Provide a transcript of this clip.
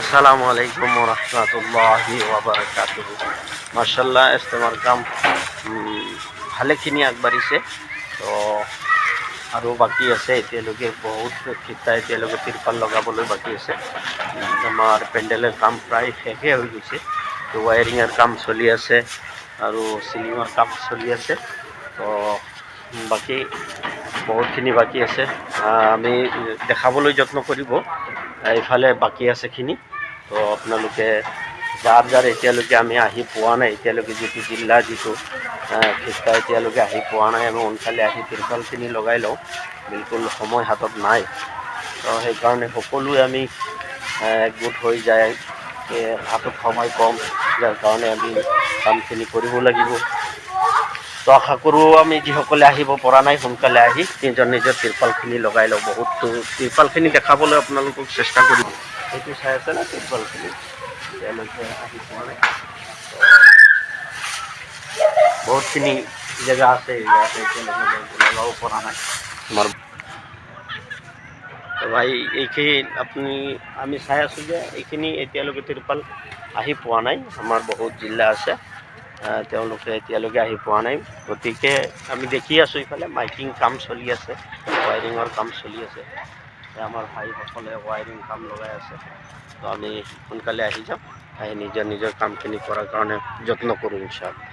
আসসালামু আলাইকুম রহমতুল্লাহি ওবরাকাতুহ মার্শাল্লাহ ইস্তেমার কাম ভালেখিনি আগবাঢ়িছে তো আৰু বাকী আছে, এতিয়ালৈকে বহুত কিটা এতিয়ালৈকে তিৰপাল লগাবলৈ বাকী আছে। আমাৰ পেণ্ডেলৰ কাম প্ৰায় শেষে হৈ গৈছে। তো ৱায়াৰিঙৰ কাম চলি আছে আৰু চিলিঙৰ কাম চলি আছে। তো বাকী বহুতখিনি বাকী আছে। আমি দেখাবলৈ যত্ন কৰিব। এইফালে বাকী আছেখিনি তো আপোনালোকে যাৰ যাৰ এতিয়ালৈকে আমি আহি পোৱা নাই, এতিয়ালৈকে যিটো জিলা, যিটো খিষ্টা এতিয়ালৈকে আহি পোৱা নাই, আমি সোনকালে আহি তিৰপালখিনি লগাই লওঁ। বিলকুল সময় হাতত নাই। তো সেইকাৰণে সকলোৱে আমি একগোট হৈ যায় হাতত সময় কম। যাৰ কাৰণে আমি কামখিনি কৰিব লাগিব। তো আশা কৰোঁ আমি যিসকলে আহিব পৰা নাই সোনকালে আহি নিজৰ নিজৰ তিৰপালখিনি লগাই লওঁ। বহুতো তিৰপালখিনি দেখাবলৈ আপোনালোকক চেষ্টা কৰিম। সেইটো চাই আছে না তিৰপালখিনি? এতিয়ালৈকে আহি পোৱা নাই। বহুতখিনি জেগা আছে ইয়াতে এতিয়ালৈকে লগাব পৰা নাই। আমাৰ ভাই এইখিনি আপুনি আমি চাই আছোঁ যে এইখিনি এতিয়ালৈকে তিৰপাল আহি পোৱা নাই। আমাৰ বহুত জিলা আছে। তেওঁলোকে এতিয়ালৈকে আহি পোৱা নাই। গতিকে আমি দেখি আছোঁ ইফালে, মাইকিং কাম চলি আছে, ৱায়াৰিঙৰ কাম চলি আছে। আমাৰ ভাইসকলে ৱায়াৰিং কাম লগাই আছে। তো আমি সোনকালে আহি যাম। আহি নিজৰ নিজৰ কামখিনি কৰাৰ কাৰণে যত্ন কৰোঁ, ইনশাআল্লাহ।